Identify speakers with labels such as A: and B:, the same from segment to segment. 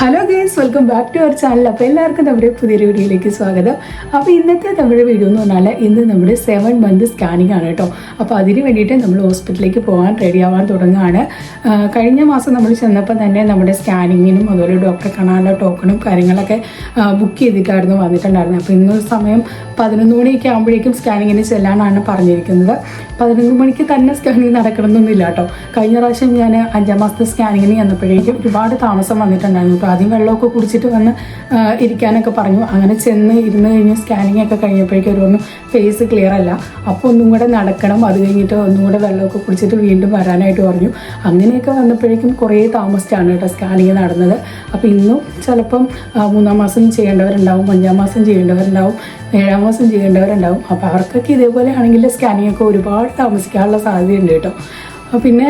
A: Hello guys welcome back to our channel അപ്പോൾ എല്ലാവർക്കും നമ്മുടെ പുതിയൊരു വീഡിയോയിലേക്ക് സ്വാഗതം. അപ്പോൾ ഇന്നത്തെ നമ്മുടെ വീഡിയോ എന്ന് പറഞ്ഞാൽ ഇന്ന് നമ്മുടെ സെവൻ മന്ത് സ്കാനിങ് ആണ് കേട്ടോ. അപ്പോൾ അതിന് വേണ്ടിയിട്ട് നമ്മൾ ഹോസ്പിറ്റലിലേക്ക് പോകാൻ റെഡി ആവാൻ തുടങ്ങുകയാണ്. കഴിഞ്ഞ മാസം നമ്മൾ ചെന്നപ്പോൾ തന്നെ നമ്മുടെ സ്കാനിങ്ങിനും അതുപോലെ ഡോക്ടറെ കാണാനുള്ള ടോക്കണും കാര്യങ്ങളൊക്കെ ബുക്ക് ചെയ്തിട്ടായിരുന്നു വന്നിട്ടുണ്ടായിരുന്നത്. അപ്പോൾ ഇന്നൊരു സമയം പതിനൊന്ന് മണിയൊക്കെ ആകുമ്പോഴേക്കും സ്കാനിങ്ങിന് ചെല്ലാനാണ് പറഞ്ഞിരിക്കുന്നത്. പതിനൊന്ന് മണിക്ക് തന്നെ സ്കാനിങ് നടക്കണമെന്നൊന്നുമില്ല കേട്ടോ. കഴിഞ്ഞ പ്രാവശ്യം ഞാൻ അഞ്ചാം മാസത്തെ സ്കാനിങ്ങിന് ചെന്നപ്പോഴേക്കും ഒരുപാട് താമസം വന്നിട്ടുണ്ടായിരുന്നു. അപ്പോൾ ആദ്യം വെള്ളമൊക്കെ കുടിച്ചിട്ട് വന്ന് ഇരിക്കാനൊക്കെ പറഞ്ഞു. അങ്ങനെ ചെന്ന് ഇരുന്ന് കഴിഞ്ഞ് സ്കാനിങ് ഒക്കെ കഴിഞ്ഞപ്പോഴേക്കും ഒരു ഒന്ന് ഫേസ് ക്ലിയർ അല്ല. അപ്പോൾ ഒന്നും കൂടെ നടക്കണം. അത് കഴിഞ്ഞിട്ട് ഒന്നും കൂടെ വെള്ളമൊക്കെ കുടിച്ചിട്ട് വീണ്ടും വരാനായിട്ട് പറഞ്ഞു. അങ്ങനെയൊക്കെ വന്നപ്പോഴേക്കും കുറേ താമസിച്ചാണ് കേട്ടോ സ്കാനിങ് നടന്നത്. അപ്പോൾ ഇന്നും ചിലപ്പം മൂന്നാം മാസം ചെയ്യേണ്ടവരുണ്ടാവും അഞ്ചാം മാസം ചെയ്യേണ്ടവരുണ്ടാവും ഏഴാം മാസം ചെയ്യേണ്ടവരുണ്ടാവും. അപ്പോൾ അവർക്കൊക്കെ ഇതേപോലെ ആണെങ്കിൽ സ്കാനിങ് ഒക്കെ ഒരുപാട് താമസിക്കാനുള്ള സാധ്യതയുണ്ട് കേട്ടോ. പിന്നെ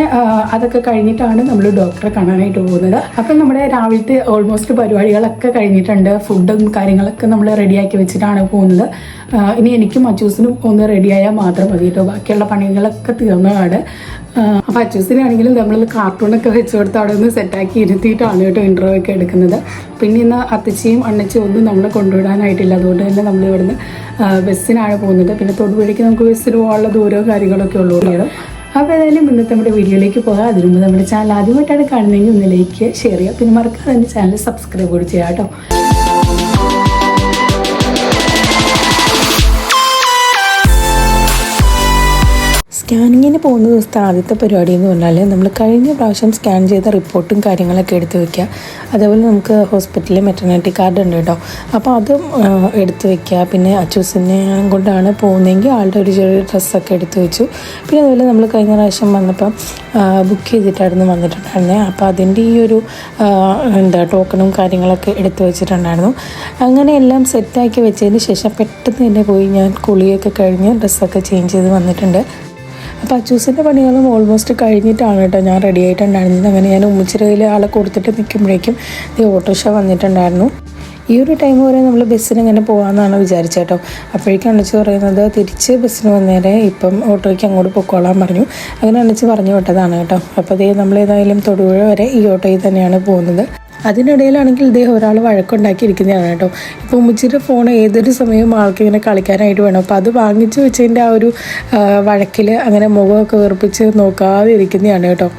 A: അതൊക്കെ കഴിഞ്ഞിട്ടാണ് നമ്മൾ ഡോക്ടറെ കാണാനായിട്ട് പോകുന്നത്. അപ്പം നമ്മുടെ രാവിലത്തെ ഓൾമോസ്റ്റ് പരിപാടികളൊക്കെ കഴിഞ്ഞിട്ടുണ്ട്. ഫുഡും കാര്യങ്ങളൊക്കെ നമ്മൾ റെഡിയാക്കി വെച്ചിട്ടാണ് പോകുന്നത്. ഇനി എനിക്കും അച്ചൂസിനും ഒന്ന് റെഡിയായാൽ മാത്രം മതി കേട്ടോ. ബാക്കിയുള്ള പണികളൊക്കെ തീർന്നതാണ്. അപ്പോൾ അച്ചൂസിനാണെങ്കിലും നമ്മൾ കാർട്ടൂണൊക്കെ വെച്ച് കൊടുത്ത് അവിടെ ഒന്ന് സെറ്റാക്കി ഇരുത്തിയിട്ടാണ് കേട്ടോ ഇന്റർവ്യൂ ഒക്കെ എടുക്കുന്നത്. പിന്നെ ഇന്ന് അത്തച്ചിയും അണ്ണച്ചിയും ഒന്നും നമ്മളെ കൊണ്ടുവിടാനായിട്ടില്ല. അതുകൊണ്ട് തന്നെ നമ്മൾ ഇവിടുന്ന് ബസ്സിനാണ് പോകുന്നത്. പിന്നെ തൊടുപുഴയ്ക്ക് നമുക്ക് ബസ്സിന് പോകാനുള്ള ദൂരവും കാര്യങ്ങളൊക്കെ ഉള്ളൂ. അപ്പോൾ ഏതായാലും ഇന്നത്തെ നമ്മുടെ വീഡിയോയിലേക്ക് പോകാം. അതിനു മുമ്പ് നമ്മുടെ ചാനൽ ആദ്യമായിട്ടാണ് കാണുന്നതെങ്കിൽ ഒന്ന് ലൈക്ക് ഷെയർ ചെയ്യുക. പിന്നെ മറക്കാതെ എന്റെ ചാനൽ സബ്സ്ക്രൈബ് കൂടി ചെയ്യാം കേട്ടോ. സ്കാനിങ്ങിന് പോകുന്ന ദിവസത്തെ ആദ്യത്തെ പരിപാടി എന്ന് പറഞ്ഞാൽ നമ്മൾ കഴിഞ്ഞ പ്രാവശ്യം സ്കാൻ ചെയ്ത റിപ്പോർട്ടും കാര്യങ്ങളൊക്കെ എടുത്ത് വെക്കുക. അതേപോലെ നമുക്ക് ഹോസ്പിറ്റലിൽ മെറ്റർണിറ്റി കാർഡ് ഉണ്ട് കേട്ടോ. അപ്പോൾ അതും എടുത്ത് വെക്കുക. പിന്നെ അച്ചൂസിനെ കൊണ്ടാണ് പോകുന്നതെങ്കിൽ ആളുടെ ഒരു ചെറിയ ഡ്രസ്സൊക്കെ എടുത്ത് വെച്ചു. പിന്നെ അതുപോലെ നമ്മൾ കഴിഞ്ഞ പ്രാവശ്യം വന്നപ്പം ബുക്ക് ചെയ്തിട്ടായിരുന്നു വന്നിട്ടുണ്ടായിരുന്നത് അപ്പോൾ അതിന്റെ ഈ ഒരു എന്താ ടോക്കണും കാര്യങ്ങളൊക്കെ എടുത്ത് വെച്ചിട്ടുണ്ടായിരുന്നു. അങ്ങനെ എല്ലാം സെറ്റാക്കി വെച്ചതിന് ശേഷം പെട്ടെന്ന് തന്നെ പോയി ഞാൻ കുളിയൊക്കെ കഴിഞ്ഞ് ഡ്രസ്സൊക്കെ ചേഞ്ച് ചെയ്ത് വന്നിട്ടുണ്ട്. അപ്പോൾ അച്ചൂസിന്റെ പണികളും ഓൾമോസ്റ്റ് കഴിഞ്ഞിട്ടാണ് കേട്ടോ ഞാൻ റെഡി ആയിട്ടുണ്ടായിരുന്നത്. അങ്ങനെ ഞാൻ ഉമ്മച്ചിറയിൽ ആളെ കൊടുത്തിട്ട് നിൽക്കുമ്പോഴേക്കും ഈ ഓട്ടോറിക്ഷ വന്നിട്ടുണ്ടായിരുന്നു. ഈ ഒരു ടൈം വരെ നമ്മൾ ബസ്സിന് ഇങ്ങനെ പോകാമെന്നാണ് വിചാരിച്ചത് കേട്ടോ. അപ്പോഴേക്കും അണച്ച് പറയുന്നത് തിരിച്ച് ബസ്സിന് വന്നേരെ ഇപ്പം ഓട്ടോയ്ക്ക് അങ്ങോട്ട് പൊക്കോളാൻ പറഞ്ഞു. അങ്ങനെ അണച്ച് പറഞ്ഞു വിട്ടതാണ് കേട്ടോ. അപ്പോൾ അതേ നമ്മൾ ഏതായാലും തൊടുപുഴ വരെ ഈ ഓട്ടോയിൽ തന്നെയാണ് പോകുന്നത്. അതിനിടയിലാണെങ്കിൽ ഇദ്ദേഹം ഒരാൾ വഴക്കുണ്ടാക്കിയിരിക്കുന്നതാണ് കേട്ടോ. ഇപ്പോൾ ഉമ്മച്ചിയുടെ ഫോൺ ഏതൊരു സമയവും ആൾക്ക് ഇങ്ങനെ കളിക്കാനായിട്ട് വേണം. അപ്പോൾ അത് വാങ്ങിച്ചു വെച്ചതിന്റെ ആ ഒരു വഴക്കിൽ അങ്ങനെ മുഖമൊക്കെ വീർപ്പിച്ച് നോക്കാതെ ഇരിക്കുന്നതാണ് കേട്ടോ.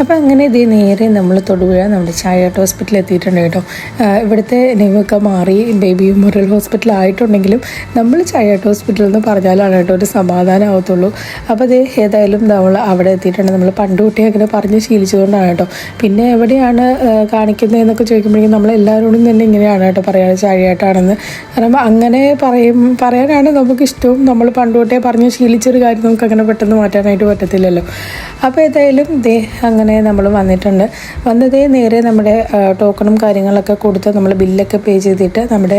A: അപ്പോൾ അങ്ങനെ ഇതേ നേരെ നമ്മൾ തൊടുപുഴ നമ്മുടെ ചായാട്ട് ഹോസ്പിറ്റലിൽ എത്തിയിട്ടുണ്ട് കേട്ടോ. ഇവിടുത്തെ നെയ്മൊക്കെ മാറി ബേബി മെമ്മോറിയൽ ഹോസ്പിറ്റൽ ആയിട്ടുണ്ടെങ്കിലും നമ്മൾ ചായാട്ട് ഹോസ്പിറ്റൽ എന്ന് പറഞ്ഞാലാണ് കേട്ടോ ഒരു സമാധാനം ആവത്തുള്ളൂ. അപ്പോൾ അതേ ഏതായാലും നമ്മൾ അവിടെ എത്തിയിട്ടുണ്ട്. നമ്മൾ പണ്ട് കുട്ടിയെ അങ്ങനെ പറഞ്ഞ് ശീലിച്ചുകൊണ്ടാണ് കേട്ടോ. പിന്നെ എവിടെയാണ് കാണിക്കുന്നത് എന്നൊക്കെ ചോദിക്കുമ്പോഴേക്കും നമ്മൾ എല്ലാവരോടും തന്നെ ഇങ്ങനെയാണ് കേട്ടോ പറയാറ് ചായയാട്ടാണെന്ന്. കാരണം അങ്ങനെ പറയും പറയാനാണ് നമുക്ക് ഇഷ്ടവും നമ്മൾ പണ്ട് തൊട്ടേ പറഞ്ഞ് ശീലിച്ചൊരു കാര്യം നമുക്ക് അങ്ങനെ പെട്ടെന്ന് മാറ്റാനായിട്ട് പറ്റത്തില്ലല്ലോ. അപ്പോൾ ഏതായാലും ദേ അങ്ങനെ നമ്മൾ വന്നിട്ടുണ്ട്. വന്നതേ നേരെ നമ്മുടെ ടോക്കണും കാര്യങ്ങളൊക്കെ കൊടുത്ത് നമ്മൾ ബില്ലൊക്കെ പേ ചെയ്തിട്ട് നമ്മുടെ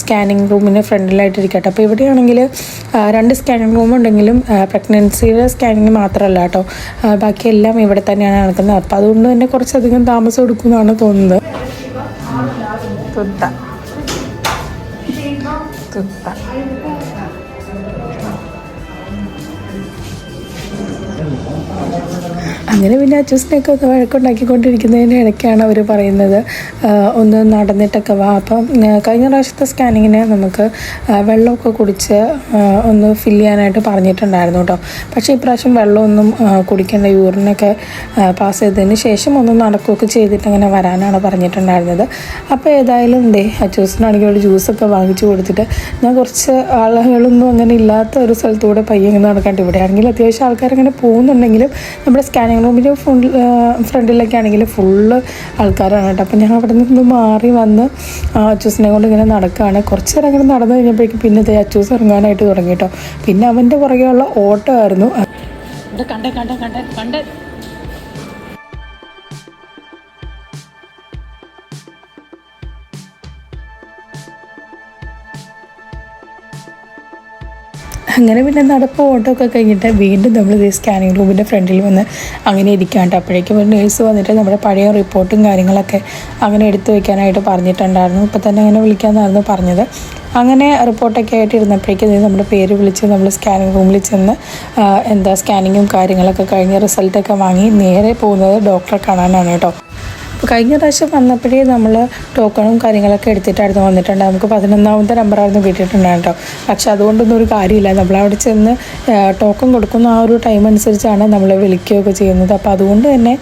A: സ്കാനിങ് റൂമിന് ഫ്രണ്ടിലായിട്ടിരിക്കട്ടെ. അപ്പോൾ ഇവിടെയാണെങ്കിൽ രണ്ട് സ്കാനിങ് റൂം ഉണ്ടെങ്കിലും പ്രഗ്നൻസിയുടെ സ്കാനിങ് മാത്രമല്ല കേട്ടോ. ബാക്കിയെല്ലാം ഇവിടെ തന്നെയാണ് നടക്കുന്നത്. അപ്പോൾ അതുകൊണ്ട് തന്നെ കുറച്ചധികം താമസം എടുക്കുമെന്നാണ് തോന്നുന്നത്. തുത്ത. തുത്ത. അങ്ങനെ പിന്നെ അച്ചൂസിനെയൊക്കെ ഒന്ന് വഴക്കുണ്ടാക്കിക്കൊണ്ടിരിക്കുന്നതിന്റെ ഇടയ്ക്കാണ് അവർ പറയുന്നത് ഒന്ന് നടന്നിട്ടൊക്കെ വാ. അപ്പം കഴിഞ്ഞ പ്രാവശ്യത്തെ സ്കാനിങ്ങിന് നമുക്ക് വെള്ളമൊക്കെ കുടിച്ച് ഒന്ന് ഫില്ല് ചെയ്യാനായിട്ട് പറഞ്ഞിട്ടുണ്ടായിരുന്നു കേട്ടോ പക്ഷേ ഇപ്രാവശ്യം വെള്ളമൊന്നും കുടിക്കേണ്ട യൂറിനൊക്കെ പാസ് ചെയ്തതിന് ശേഷം ഒന്ന് നടക്കുകയൊക്കെ ചെയ്തിട്ട് അങ്ങനെ വരാനാണ് പറഞ്ഞിട്ടുണ്ടായിരുന്നത്. അപ്പോൾ ഏതായാലും ദേ അച്ചൂസിനാണെങ്കിൽ ഒരു ജ്യൂസൊക്കെ വാങ്ങിച്ചു കൊടുത്തിട്ട് ഞാൻ കുറച്ച് ആളുകളൊന്നും അങ്ങനെ ഇല്ലാത്ത ഒരു സ്ഥലത്തൂടെ പയ്യെ ഇങ്ങനെ നടക്കാണ്ട് ഇവിടെ. ആണെങ്കിൽ അത്യാവശ്യം ആൾക്കാരങ്ങനെ പോകുന്നുണ്ടെങ്കിലും നമ്മുടെ സ്കാനിങ് റൂമിന്റെ ഫുൾ ഫ്രണ്ടിലൊക്കെ ആണെങ്കിൽ ഫുള്ള് ആൾക്കാരാണ് കേട്ടോ. അപ്പം ഞങ്ങൾ അവിടെ നിന്ന് മാറി വന്ന് ആ അച്ചൂസിനെ കൊണ്ട് ഇങ്ങനെ നടക്കുകയാണ് കുറച്ച് നേരം അങ്ങനെ നടന്നു കഴിഞ്ഞപ്പോഴേക്കും പിന്നെ ഇതേ അച്ചൂസ് ഇറങ്ങാനായിട്ട് തുടങ്ങി കേട്ടോ. പിന്നെ അവന്റെ പുറകെയുള്ള ഓട്ടമായിരുന്നു. കണ്ടേ കണ്ടേ കണ്ടേ കണ്ടേ. അങ്ങനെ പിന്നെ നടപ്പ് ഓട്ടമൊക്കെ കഴിഞ്ഞിട്ട് വീണ്ടും നമ്മൾ ഈ സ്കാനിങ് റൂമിന്റെ ഫ്രണ്ടിൽ വന്ന് അങ്ങനെ ഇരിക്കാണ്ട് അപ്പോഴേക്കും ഒരു നേഴ്സ് വന്നിട്ട് നമ്മുടെ പഴയ റിപ്പോർട്ടും കാര്യങ്ങളൊക്കെ അങ്ങനെ എടുത്തു വെക്കാനായിട്ട് പറഞ്ഞിട്ടുണ്ടായിരുന്നു. ഇപ്പം തന്നെ അങ്ങനെ വിളിക്കാമെന്നായിരുന്നു പറഞ്ഞത്. അങ്ങനെ റിപ്പോർട്ടൊക്കെ ആയിട്ട് ഇരുന്നപ്പോഴേക്കും നമ്മുടെ പേര് വിളിച്ച് നമ്മൾ സ്കാനിങ് റൂമിൽ ചെന്ന് എന്താ സ്കാനിങ്ങും കാര്യങ്ങളൊക്കെ കഴിഞ്ഞ് റിസൾട്ടൊക്കെ വാങ്ങി നേരെ പോകുന്നത് ഡോക്ടറെ കാണാനാണ് കേട്ടോ കഴിഞ്ഞ പ്രാവശ്യം വന്നപ്പോഴേ നമ്മൾ ടോക്കണും കാര്യങ്ങളൊക്കെ എടുത്തിട്ട് എടുത്തിട്ടായിരുന്നു വന്നിട്ടുണ്ട്. നമുക്ക് പതിനൊന്നാമത്തെ നമ്പറായിരുന്നു കിട്ടിയിട്ടുണ്ടായിരുന്നു കേട്ടോ. പക്ഷെ അതുകൊണ്ടൊന്നും ഒരു കാര്യമില്ല. നമ്മളവിടെ ചെന്ന് ടോക്കൺ കൊടുക്കുന്ന ആ ഒരു ടൈം അനുസരിച്ചാണ് നമ്മൾ വിളിക്കുകയൊക്കെ ചെയ്യുന്നത്. അപ്പോൾ അതുകൊണ്ട് തന്നെ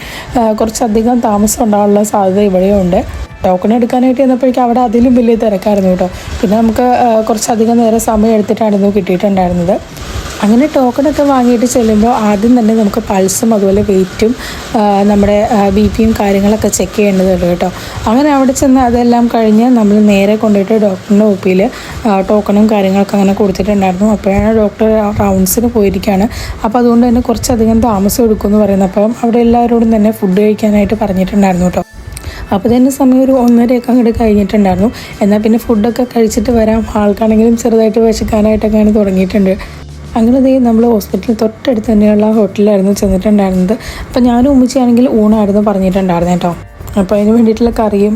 A: കുറച്ചധികം താമസം ഉണ്ടാകാനുള്ള സാധ്യത ഇവിടെയുണ്ട് ടോക്കൺ എടുക്കാനായിട്ട് ചെന്നപ്പോഴേക്കും അവിടെ അതിലും വലിയ തിരക്കായിരുന്നു കേട്ടോ. പിന്നെ നമുക്ക് കുറച്ചധികം നേരം സമയം എടുത്തിട്ടായിരുന്നു കിട്ടിയിട്ടുണ്ടായിരുന്നത്. അങ്ങനെ ടോക്കണൊക്കെ വാങ്ങിയിട്ട് ചെല്ലുമ്പോൾ ആദ്യം തന്നെ നമുക്ക് പൾസും അതുപോലെ വെയിറ്റും നമ്മുടെ ബി പിയും കാര്യങ്ങളൊക്കെ ചെക്ക് ചെയ്യേണ്ടതുണ്ട് കേട്ടോ. അങ്ങനെ അവിടെ ചെന്ന് അതെല്ലാം കഴിഞ്ഞ് നമ്മൾ നേരെ കൊണ്ടുപോയിട്ട് ഡോക്ടറിന്റെ ഒപ്പിയിൽ ടോക്കണും കാര്യങ്ങളൊക്കെ അങ്ങനെ കൊടുത്തിട്ടുണ്ടായിരുന്നു. അപ്പോഴാണ് ഡോക്ടർ റൗണ്ട്സിന് പോയിരിക്കുകയാണ് അപ്പോൾ അതുകൊണ്ട് തന്നെ കുറച്ചധികം താമസം എടുക്കുമെന്ന് പറയുന്നത് അപ്പം അവിടെ എല്ലാവരോടും തന്നെ ഫുഡ് കഴിക്കാനായിട്ട് പറഞ്ഞിട്ടുണ്ടായിരുന്നു കേട്ടോ. അപ്പോൾ തന്നെ സമയം ഒരു ഒന്നരയൊക്കെ അങ്ങോട്ട് കഴിഞ്ഞിട്ടുണ്ടായിരുന്നു. എന്നാൽ പിന്നെ ഫുഡൊക്കെ കഴിച്ചിട്ട് വരാം. ആൾക്കാണെങ്കിലും ചെറുതായിട്ട് വിശക്കാനായിട്ടൊക്കെയാണ് തുടങ്ങിയിട്ടുണ്ട്. അങ്ങനെ ദേ നമ്മൾ ഹോസ്പിറ്റലിൽ തൊട്ടടുത്ത് തന്നെയുള്ള ഹോട്ടലിലായിരുന്നു ചെന്നിട്ടുണ്ടായിരുന്നത്. അപ്പോൾ ഞാനും ഉമ്മച്ചിയാണെങ്കിൽ ഊണായിരുന്നു പറഞ്ഞിട്ടുണ്ടായിരുന്നു കേട്ടോ അപ്പോൾ അതിന് വേണ്ടിയിട്ടുള്ള കറിയും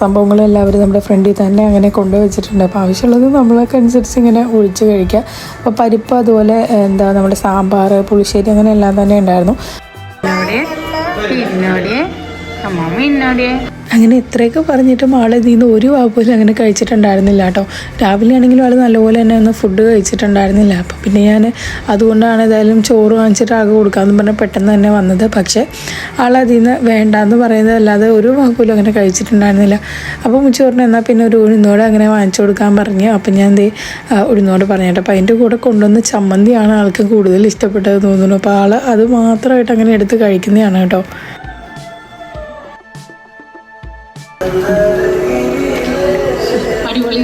A: സംഭവങ്ങളും എല്ലാവരും നമ്മുടെ ഫ്രണ്ടിൽ തന്നെ അങ്ങനെ കൊണ്ടുവച്ചിട്ടുണ്ട്. അപ്പോൾ ആവശ്യമുള്ളത് നമ്മളൊക്കെ അനുസരിച്ച് ഇങ്ങനെ ഒഴിച്ച് കഴിക്കുക അപ്പോൾ പരിപ്പ് അതുപോലെ എന്താ നമ്മുടെ സാമ്പാർ പുളിശ്ശേരി അങ്ങനെ എല്ലാം തന്നെ ഉണ്ടായിരുന്നു. അങ്ങനെ എത്രയൊക്കെ പറഞ്ഞിട്ടും ആൾ ഇതിൽ നിന്ന് ഒരു വാ പോലും അങ്ങനെ കഴിച്ചിട്ടുണ്ടായിരുന്നില്ല കേട്ടോ. രാവിലെ ആണെങ്കിലും ആൾ നല്ലപോലെ തന്നെ ഒന്ന് ഫുഡ് കഴിച്ചിട്ടുണ്ടായിരുന്നില്ല. അപ്പോൾ പിന്നെ ഞാൻ അതുകൊണ്ടാണ് ഏതായാലും ചോറ് വാങ്ങിച്ചിട്ട് ആകെ കൊടുക്കാമെന്ന് പറഞ്ഞാൽ പെട്ടെന്ന് തന്നെ വന്നത്. പക്ഷേ ആൾ അതിൽ നിന്ന് വേണ്ടാന്ന് പറയുന്നത് അല്ലാതെ ഒരു വാ പോലും അങ്ങനെ കഴിച്ചിട്ടുണ്ടായിരുന്നില്ല. അപ്പോൾ മുച്ചു പറഞ്ഞു എന്നാൽ പിന്നെ ഒരു ഉഴുന്നോട് അങ്ങനെ വാങ്ങിച്ചു കൊടുക്കാൻ പറഞ്ഞു. അപ്പം ഞാൻ ആ, ഉഴുന്നോട് പറഞ്ഞു കേട്ടോ. അപ്പം അതിന്റെ കൂടെ കൊണ്ടുവന്ന ചമ്മന്തിയാണ് ആൾക്ക് കൂടുതൽ ഇഷ്ടപ്പെട്ടത് തോന്നുന്നു. അപ്പോൾ ആൾ അത് മാത്രമായിട്ട് അങ്ങനെ എടുത്ത് കഴിക്കുന്നതാണ് കേട്ടോ. അടിപൊളി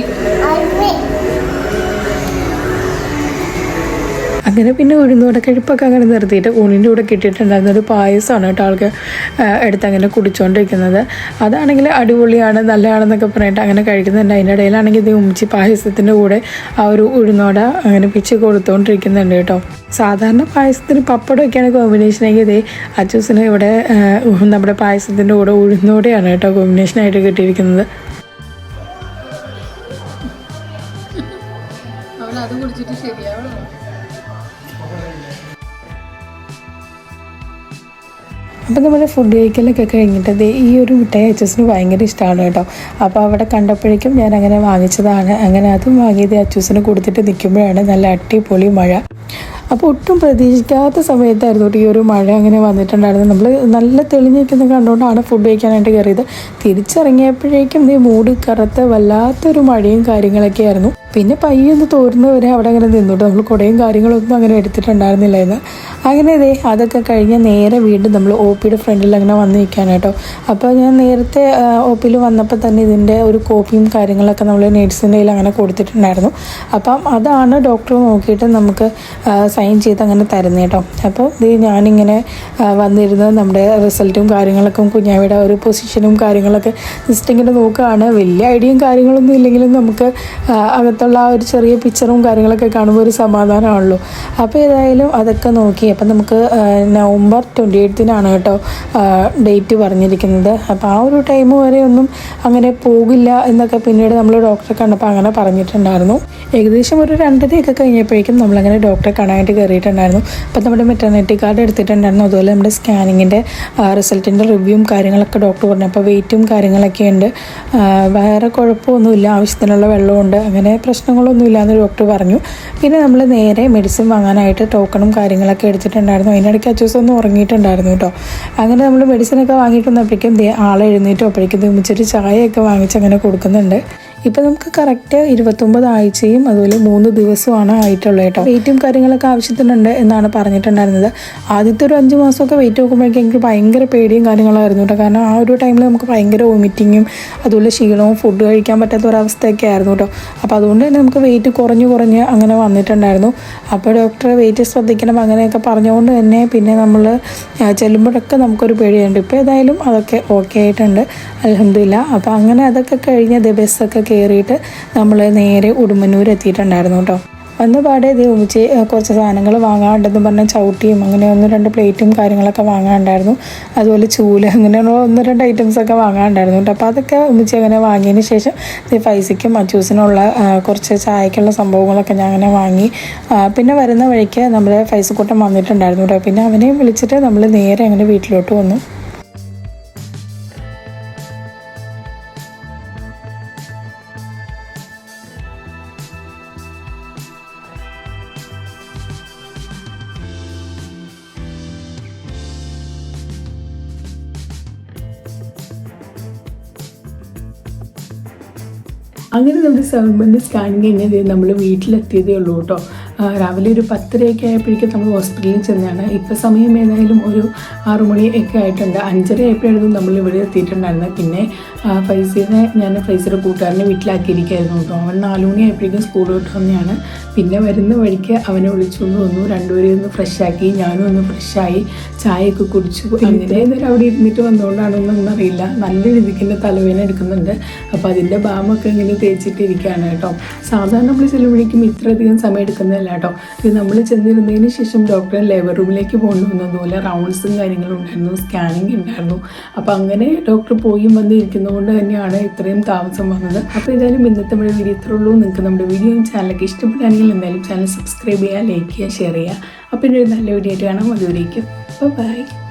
A: അങ്ങനെ പിന്നെ ഉഴുന്നോടെ കഴിപ്പൊക്കെ അങ്ങനെ നിർത്തിയിട്ട് ഊണിന്റെ കൂടെ കിട്ടിയിട്ടുണ്ടായിരുന്ന ഒരു പായസമാണ് കേട്ടോ ആൾക്ക് എടുത്ത് അങ്ങനെ കുടിച്ചുകൊണ്ടിരിക്കുന്നത് അതാണെങ്കിൽ അടിപൊളിയാണ് നല്ലതാണെന്നൊക്കെ പറഞ്ഞിട്ട് അങ്ങനെ കഴിക്കുന്നുണ്ട്. അതിന്റെ ഇടയിലാണെങ്കിൽ ഇത് ഉമ്മിച്ചി പായസത്തിന്റെ കൂടെ ആ ഒരു ഉഴുന്നോട അങ്ങനെ പിച്ച് കൊടുത്തുകൊണ്ടിരിക്കുന്നുണ്ട് കേട്ടോ. സാധാരണ പായസത്തിന് പപ്പടമൊക്കെയാണ് കോമ്പിനേഷനെങ്കിൽ ഇതേ അച്ചൂസിന് ഇവിടെ നമ്മുടെ പായസത്തിന്റെ കൂടെ ഉഴുന്നോടെയാണ് കേട്ടോ കോമ്പിനേഷനായിട്ട് കിട്ടിയിരിക്കുന്നത്. അവൾ അത് കുടിച്ചിട്ട് ശരിയാവണോ? അപ്പം നമ്മൾ ഫുഡ് കഴിക്കലൊക്കെ കഴിഞ്ഞിട്ട് ദേ ഈ ഒരു മിഠായി അച്ചൂസിന് ഭയങ്കര ഇഷ്ടമാണ് കേട്ടോ. അപ്പോൾ അവിടെ കണ്ടപ്പോഴേക്കും ഞാൻ അങ്ങനെ വാങ്ങിച്ചതാണ്. അങ്ങനെ അതും വാങ്ങിയത് അച്ചൂസിന് കൊടുത്തിട്ട് നിൽക്കുമ്പോഴാണ് നല്ല അടിപൊളി മഴ. അപ്പോൾ ഒട്ടും പ്രതീക്ഷിക്കാത്ത സമയത്തായിരുന്നു ഈ ഒരു മഴ അങ്ങനെ വന്നിട്ടുണ്ടായിരുന്നു നമ്മൾ നല്ല തെളിഞ്ഞ് നിൽക്കുന്ന കണ്ടുകൊണ്ടാണ് ഫുഡ് കഴിക്കാനായിട്ട് കയറിയത് തിരിച്ചിറങ്ങിയപ്പോഴേക്കും ഈ മൂടി കറുത്ത വല്ലാത്തൊരു മഴയും കാര്യങ്ങളൊക്കെ ആയിരുന്നു പിന്നെ പയ്യൊന്ന് തോരുന്നവരെ അവിടെ അങ്ങനെ നിന്നുട്ടോ നമ്മൾ കുടയും കാര്യങ്ങളൊന്നും അങ്ങനെ എടുത്തിട്ടുണ്ടായിരുന്നില്ലായിരുന്നു. അങ്ങനെ ദേ അതൊക്കെ കഴിഞ്ഞ് നേരെ വീണ്ടും നമ്മൾ ഒ പിയുടെ ഫ്രണ്ടിൽ അങ്ങനെ വന്ന് നിൽക്കാൻ കേട്ടോ അപ്പോൾ ഞാൻ നേരത്തെ ഒ പിയിൽ വന്നപ്പോൾ തന്നെ ഇതിന്റെ ഒരു കോപ്പിയും കാര്യങ്ങളൊക്കെ നമ്മൾ നേഴ്സിന്റെ കയ്യിൽ അങ്ങനെ കൊടുത്തിട്ടുണ്ടായിരുന്നു. അപ്പം അതാണ് ഡോക്ടർ നോക്കിയിട്ട് നമുക്ക് സൈൻ ചെയ്ത് അങ്ങനെ തരുന്നത് കേട്ടോ അപ്പോൾ ഇത് ഞാനിങ്ങനെ വന്നിരുന്ന് നമ്മുടെ റിസൾട്ടും കാര്യങ്ങളൊക്കെ കുഞ്ഞാവിയുടെ ഒരു പൊസിഷനും കാര്യങ്ങളൊക്കെ ജസ്റ്റ് ഇങ്ങനെ നോക്കുകയാണ് വലിയ ഐഡിയയും കാര്യങ്ങളൊന്നും ഇല്ലെങ്കിലും നമുക്ക് അകത്തുള്ള ആ ഒരു ചെറിയ പിക്ചറും കാര്യങ്ങളൊക്കെ കാണുമ്പോൾ ഒരു സമാധാനമാണല്ലോ. അപ്പോൾ ഏതായാലും അതൊക്കെ നോക്കി. അപ്പം നമുക്ക് നവംബർ ട്വന്റി എയ്ത്തിനാണ് കേട്ടോ ഡേറ്റ് പറഞ്ഞിരിക്കുന്നത്. അപ്പോൾ ആ ഒരു ടൈം വരെ ഒന്നും അങ്ങനെ പോകില്ല എന്നൊക്കെ പിന്നീട് നമ്മൾ ഡോക്ടറെ കണ്ടപ്പോൾ അങ്ങനെ പറഞ്ഞിട്ടുണ്ടായിരുന്നു. ഏകദേശം ഒരു രണ്ടരയൊക്കെ കഴിഞ്ഞപ്പോഴേക്കും നമ്മളങ്ങനെ ഡോക്ടറെ കാണാനായിട്ട് കയറിയിട്ടുണ്ടായിരുന്നു അപ്പം നമ്മുടെ മെറ്റർണിറ്റി കാർഡ് എടുത്തിട്ടുണ്ടായിരുന്നു. അതുപോലെ നമ്മുടെ സ്കാനിങ്ങിന്റെ റിസൾട്ടിന്റെ റിവ്യൂവും കാര്യങ്ങളൊക്കെ ഡോക്ടർ പറഞ്ഞു. അപ്പോൾ വെയിറ്റും കാര്യങ്ങളൊക്കെ ഉണ്ട്. വേറെ കുഴപ്പമൊന്നുമില്ല. ആവശ്യത്തിനുള്ള വെള്ളമുണ്ട് അങ്ങനെ പ്രശ്നങ്ങളൊന്നുമില്ല എന്ന് ഡോക്ടർ പറഞ്ഞു. പിന്നെ നമ്മൾ നേരെ മെഡിസിൻ വാങ്ങാനായിട്ട് ടോക്കണും കാര്യങ്ങളൊക്കെ എടുത്തിട്ടുണ്ടായിരുന്നു. അതിനിടയ്ക്ക് അച്ചൂസ് ഒന്ന് ഉറങ്ങിയിട്ടുണ്ടായിരുന്നു കേട്ടോ. അങ്ങനെ നമ്മൾ മെഡിസിനൊക്കെ ദേ ആളെ എഴുന്നേറ്റും. അപ്പോഴേക്കും തുമ്മിച്ചൊരു ചായയൊക്കെ വാങ്ങിച്ച് അങ്ങനെ കൊടുക്കുന്നുണ്ട്. ഇപ്പം നമുക്ക് കറക്റ്റ് ഇരുപത്തൊമ്പത് ആഴ്ചയും അതുപോലെ മൂന്ന് ദിവസമാണ് ആയിട്ടുള്ളത് കേട്ടോ. വെയിറ്റും കാര്യങ്ങളൊക്കെ ആവശ്യത്തിനുണ്ട് എന്നാണ് പറഞ്ഞിട്ടുണ്ടായിരുന്നത്. ആദ്യത്തെ ഒരു അഞ്ച് മാസമൊക്കെ വെയിറ്റ് നോക്കുമ്പോഴേക്കും എനിക്ക് ഭയങ്കര പേടിയും കാര്യങ്ങളായിരുന്നു കേട്ടോ. കാരണം ആ ഒരു ടൈമിൽ നമുക്ക് ഭയങ്കര വോമിറ്റിങ്ങും അതുപോലെ ക്ഷീണവും ഫുഡ് കഴിക്കാൻ പറ്റാത്ത ഒരവസ്ഥയൊക്കെ ആയിരുന്നു കേട്ടോ. അപ്പോൾ അതുകൊണ്ട് തന്നെ നമുക്ക് വെയിറ്റ് കുറഞ്ഞു കുറഞ്ഞ് അങ്ങനെ വന്നിട്ടുണ്ടായിരുന്നു. അപ്പോൾ ഡോക്ടർ വെയിറ്റ് ശ്രദ്ധിക്കണം അങ്ങനെയൊക്കെ പറഞ്ഞുകൊണ്ട് തന്നെ പിന്നെ നമ്മൾ ചെല്ലുമ്പോഴൊക്കെ നമുക്കൊരു പേടിയുണ്ട്. ഇപ്പോൾ ഏതായാലും അതൊക്കെ ഓക്കെ ആയിട്ടുണ്ട്. അലഹമില്ല അപ്പോൾ അങ്ങനെ അതൊക്കെ കഴിഞ്ഞ് ദ ബസ്സൊക്കെ കയറിയിട്ട് നമ്മൾ നേരെ ഉടുമ്പന്നൂർ എത്തിയിട്ടുണ്ടായിരുന്നു കേട്ടോ. വന്ന പാടെ ഇത് ഉമിച്ച് കുറച്ച് സാധനങ്ങൾ വാങ്ങാണ്ടെന്ന് പറഞ്ഞാൽ ചവിട്ടിയും അങ്ങനെ ഒന്ന് രണ്ട് പ്ലേറ്റും കാര്യങ്ങളൊക്കെ വാങ്ങാനുണ്ടായിരുന്നു. അതുപോലെ ചൂല അങ്ങനെയുള്ള ഒന്ന് രണ്ട് ഐറ്റംസ് ഒക്കെ വാങ്ങാനുണ്ടായിരുന്നു കേട്ടോ. അപ്പോൾ അതൊക്കെ ഉമിച്ച് അങ്ങനെ വാങ്ങിയതിന് ശേഷം ഇത് പൈസയ്ക്കും മച്ചൂസിനുള്ള ആ, കുറച്ച് ചായക്കുള്ള സംഭവങ്ങളൊക്കെ ഞാൻ അങ്ങനെ വാങ്ങി. പിന്നെ വരുന്ന വഴിക്ക് നമ്മുടെ ഫൈസക്കൂട്ടം വന്നിട്ടുണ്ടായിരുന്നു കേട്ടോ. പിന്നെ അവനെയും വിളിച്ചിട്ട് നമ്മൾ നേരെ അങ്ങനെ വീട്ടിലോട്ട് വന്നു. അങ്ങനെ നമ്മുടെ സെവൻ മന്ത് സ്കാനിങ് കഴിഞ്ഞത് നമ്മൾ വീട്ടിലെത്തിയതേ ഉള്ളൂ കേട്ടോ. രാവിലെ ഒരു പത്തരയൊക്കെ ആയപ്പോഴേക്കും നമ്മൾ ഹോസ്പിറ്റലിൽ ചെന്നാണ്. ഇപ്പോൾ സമയം ഏതായാലും ഒരു ആറു മണിയൊക്കെ ആയിട്ടുണ്ട്. അഞ്ചര ആയപ്പോഴായിരുന്നു നമ്മൾ ഇവിടെ എത്തിയിട്ടുണ്ടായിരുന്നത്. പിന്നെ ഫൈസിനെ ഞാൻ ഫൈസിയുടെ കൂട്ടുകാരനെ വീട്ടിലാക്കിയിരിക്കുകയായിരുന്നു കേട്ടോ അവൻ നാലു മണി ആയപ്പോഴേക്കും സ്കൂൾ വിട്ട് വന്നെയാണ് പിന്നെ വരുന്ന വഴിക്ക് അവനെ വിളിച്ചുകൊണ്ട് വന്നു. രണ്ടുപേരെയും ഒന്ന് ഫ്രഷാക്കി ഞാനും ഒന്ന് ഫ്രഷായി ചായയൊക്കെ കുടിച്ചു. അങ്ങനെ നേരം അവിടെ ഇരുന്നിട്ട് വന്നുകൊണ്ടാണോന്നൊന്നും അറിയില്ല. നല്ല രീതിക്ക് എന്റെ തലവേദന എടുക്കുന്നുണ്ട്. അപ്പോൾ അതിന്റെ ബാമൊക്കെ ഇങ്ങനെ തേച്ചിട്ടിരിക്കുകയാണ് കേട്ടോ. സാധാരണ നമ്മൾ ചെല്ലുമ്പോഴേക്കും ഇത്രയധികം സമയം എടുക്കുന്നതല്ല കേട്ടോ. ഇത് നമ്മൾ ചെന്നിരുന്നതിന് ശേഷം ഡോക്ടർ ലേബർ റൂമിലേക്ക് കൊണ്ടുവന്നു അതുപോലെ റൗണ്ട്സും കാര്യങ്ങളും ഉണ്ടായിരുന്നു. സ്കാനിങ് ഉണ്ടായിരുന്നു. അപ്പോൾ അങ്ങനെ ഡോക്ടർ പോയും വന്ന് ഇരിക്കുന്നതുകൊണ്ട് തന്നെയാണ് ഇത്രയും താമസം വന്നത്. അപ്പോൾ ഏതായാലും ഇന്നത്തെ നമ്മുടെ വീഡിയോ ഇത്രേ ഉള്ളൂ. നിങ്ങൾക്ക് നമ്മുടെ വീഡിയോയും ചാനലൊക്കെ ഇഷ്ടപ്പെടുകയാണെങ്കിൽ എന്തായാലും ചാനൽ സബ്സ്ക്രൈബ് ചെയ്യുക ലൈക്ക് ചെയ്യുക ഷെയർ ചെയ്യുക. അപ്പോൾ ഇനി ഒരു നല്ല വീഡിയോ ആയിട്ട് കാണാം. അതുവരേക്കും. ബൈ